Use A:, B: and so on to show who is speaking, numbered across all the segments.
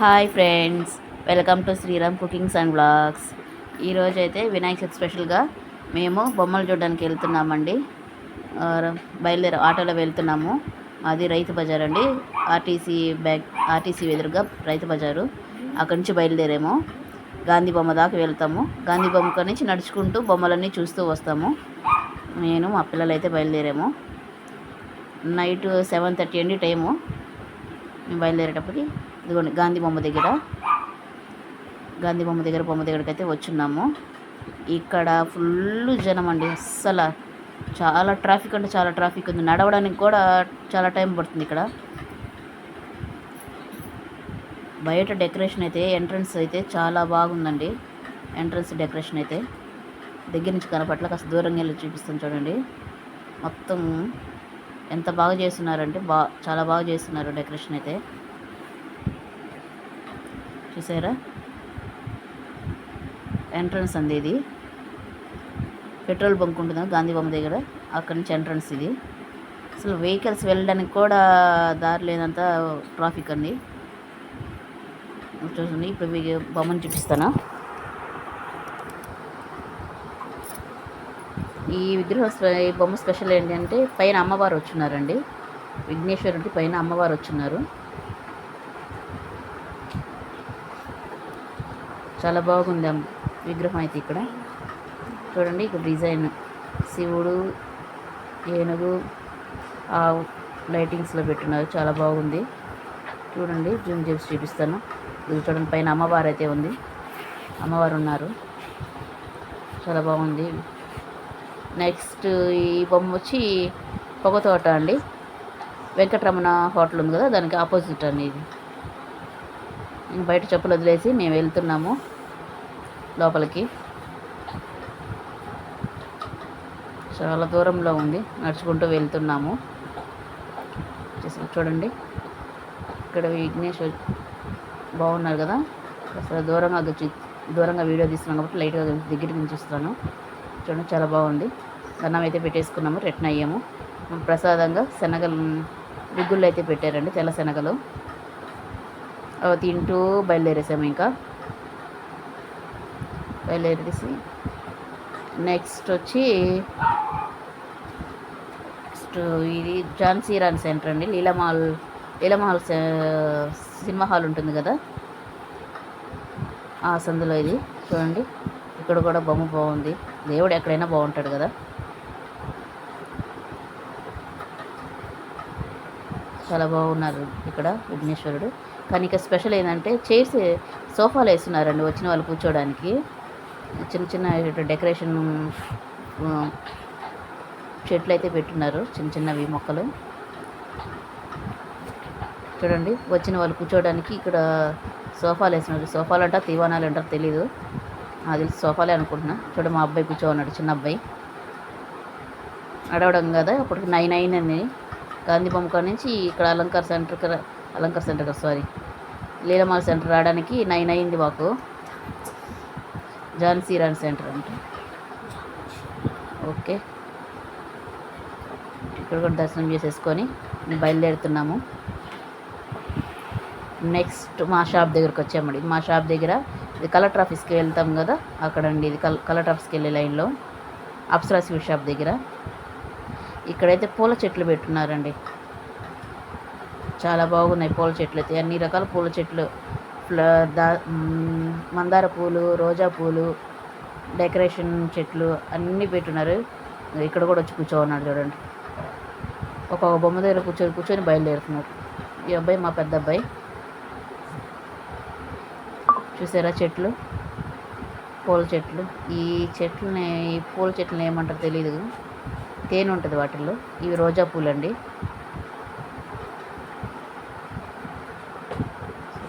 A: Hi friends welcome to Sriram cookings and blogs ఈరోజు అయితే వినాయక చవితి స్పెషల్గా మేము బొమ్మలు చూడడానికి వెళ్తున్నామండి. బయలుదేరి ఆటోలో వెళ్తున్నాము. అది రైతు బజార్ అండి. ఆర్టీసీ బ్యాగ్ ఆర్టీసీ ఎదురుగా రైతు బజారు. అక్కడి నుంచి బయలుదేరాము. గాంధీ బొమ్మ దాకా వెళ్తాము. గాంధీ బొమ్మ నుంచి నడుచుకుంటూ బొమ్మలన్నీ చూస్తూ వస్తాము. నేను మా పిల్లలు అయితే బయలుదేరాము. నైట్ సెవెన్ థర్టీ అండి టైము. మేము బయలుదేరేటప్పటికి ఇదిగోండి గాంధీ బొమ్మ దగ్గర గాంధీ బొమ్మ దగ్గర బొమ్మ దగ్గరికి అయితే వచ్చున్నాము. ఇక్కడ ఫుల్ జనం అండి అస్సలు చాలా ట్రాఫిక్ అంటే చాలా ట్రాఫిక్ ఉంది. నడవడానికి కూడా చాలా టైం పడుతుంది ఇక్కడ. బయట డెకరేషన్ అయితే ఎంట్రన్స్ అయితే చాలా బాగుందండి. ఎంట్రన్స్ డెకరేషన్ అయితే. దగ్గర నుంచి కనపట్ల కాస్త దూరంగా వెళ్ళి చూపిస్తాను చూడండి. మొత్తం ఎంత బాగా చేస్తున్నారంటే బా చాలా బాగా చేస్తున్నారు డెకరేషన్ అయితే. చూసారా? ఎంట్రన్స్ అండి ఇది. పెట్రోల్ బంక్ ఉంటుంది గాంధీ బొమ్మ దగ్గర? అక్కడి నుంచి ఎంట్రన్స్ ఇది. అసలు వెహికల్స్ వెళ్ళడానికి కూడా దారి లేనంత ట్రాఫిక్ అండి. చూడండి ఇప్పుడు మీకు బొమ్మను చూపిస్తాను? ఈ విగ్రహం ఈ బొమ్మ స్పెషల్ ఏంటంటే పైన అమ్మవారు వచ్చున్నారండి విఘ్నేశ్వరుడి పైన అమ్మవారు వచ్చున్నారు చాలా బాగుంది అమ్మ విగ్రహం అయితే ఇక్కడ. చూడండి ఇక్కడ డిజైన్. శివుడు ఏనుగు ఆ లైటింగ్స్లో పెట్టున్నారు చాలా బాగుంది. చూడండి జూమ్ చేసి చూపిస్తాను. ఇది చూడండి పైన అమ్మవారు అయితే ఉంది. అమ్మవారు ఉన్నారు. చాలా బాగుంది. నెక్స్ట్ ఈ బొమ్మ వచ్చి పొగతోట అండి. వెంకటరమణ హోటల్ ఉంది కదా దానికి ఆపోజిట్ అండి ఇది. బయట చెప్పులు వదిలేసి మేము వెళ్తున్నాము లోపలికి. చాలా దూరంలో ఉంది నడుచుకుంటూ వెళ్తున్నాము. చూసి- చూడండి ఇక్కడ విఘ్నేష్ బాగున్నారు కదా. అసలు దూరంగా దూరంగా వీడియో తీస్తున్నాను కాబట్టి లైట్గా దగ్గరికి నుంచి చూస్తున్నాను. చూడండి చాలా బాగుంది. అన్నం అయితే పెట్టేసుకున్నాము రిటర్న్ అయ్యాము. ప్రసాదంగా శనగలు గుగ్గుళ్ళు అయితే పెట్టారండి తెల్ల శనగలు. అవి తింటూ బయలుదేరేసాము ఇంకా. బయలుదేరేసి నెక్స్ట్ వచ్చి నెక్స్ట్ ఇది ఝాన్సీ రాణి సెంటర్ అండి. లీలామాల్ లీలామహల్ సినిమా హాల్ ఉంటుంది కదా? ఆ సందులో ఇది. చూడండి. ఇక్కడ కూడా బొమ్మ బాగుంది. దేవుడు ఎక్కడైనా బాగుంటాడు కదా? చాలా బాగున్నారు ఇక్కడ విఘ్నేశ్వరుడు. కానీ ఇక స్పెషల్ ఏంటంటే చైర్స్ సోఫాలు వేస్తున్నారండి వచ్చిన వాళ్ళు కూర్చోడానికి. చిన్న చిన్న డెకరేషన్ చెట్లు అయితే పెట్టున్నారు చిన్న చిన్నవి మొక్కలు. చూడండి వచ్చిన వాళ్ళు కూర్చోడానికి ఇక్కడ సోఫాలు వేసినారు సోఫాలు అంటారు తీవానాలు అంటారు తెలీదు. అది సోఫాలే అనుకుంటున్నా. చూడు మా అబ్బాయి కూర్చోన్నాడు చిన్న అబ్బాయి. అడవడం కదా అప్పటికి నైన్ నైన్ అని గాంధీ బొమ్మ నుంచి ఇక్కడ అలంకార్ సెంటర్ రా- అలంకార్ సెంటర్ కదా సారీ లీలమాల సెంటర్ రావడానికి నైన్ అయింది మాకు. ఝాన్సీ రాణి సెంటర్ అంటే. ఓకే. ఇక్కడ కూడా దర్శనం చేసేసుకొని బయలుదేరుతున్నాము. నెక్స్ట్ మా షాప్ దగ్గరకు వచ్చామండి. మా షాప్ దగ్గర ఇది కలెక్టర్ ఆఫీస్కి వెళ్తాం కదా అక్కడండి ఇది కల్ కలెక్టర్ ఆఫీస్కి వెళ్ళే లైన్లో. అప్సరా స్వీట్ షాప్ దగ్గర. ఇక్కడైతే పూల చెట్లు పెట్టున్నారండి. చాలా బాగున్నాయి పూల చెట్లు అయితే. అన్ని రకాల పూల చెట్లు. ఫ్ల దా మందార పూలు రోజా పూలు డెకరేషన్ చెట్లు అన్నీ పెట్టున్నారు. ఇక్కడ కూడా వచ్చి కూర్చోన్నాడు చూడండి. ఒక్కొక్క బొమ్మ దగ్గర కూర్చొని కూర్చొని బయలుదేరుతున్నారు. ఈ అబ్బాయి మా పెద్ద అబ్బాయి. చూసారా చెట్లు? పూల చెట్లు. ఈ చెట్లని ఈ పూల చెట్లని ఏమంటారో తెలియదు తేనె ఉంటుంది వాటిల్లో. ఇవి రోజా పూలండి.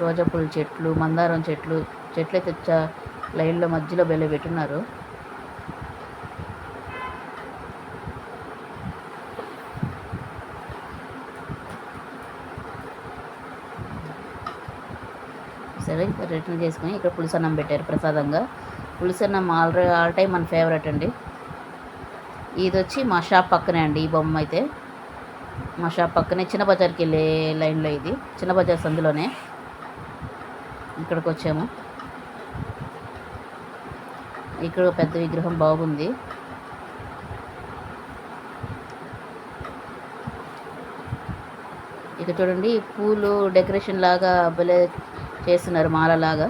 A: రోజా పూల చెట్లు మందారం చెట్లు చెట్లు అయితే లైన్లో మధ్యలో బెల్ల పెట్టున్నారు. సరే రిటర్న్ చేసుకుని ఇక్కడ పులిసన్నం పెట్టారు ప్రసాదంగా. పులిసన్నం ఆల్రెడీ ఆల్ టైమ్ మన ఫేవరెట్ అండి. ఇది వచ్చి మా షాప్ పక్కనే అండి ఈ బొమ్మ అయితే. మా షాప్ పక్కనే చిన్న బజార్కి వెళ్ళే లైన్లో ఇది. చిన్న బజార్ సందులోనే ఇక్కడికి వచ్చాము ఇక్కడ పెద్ద విగ్రహం బాగుంది. ఇక చూడండి పూలు డెకరేషన్ లాగా భలే చేస్తున్నారు మాలలాగా.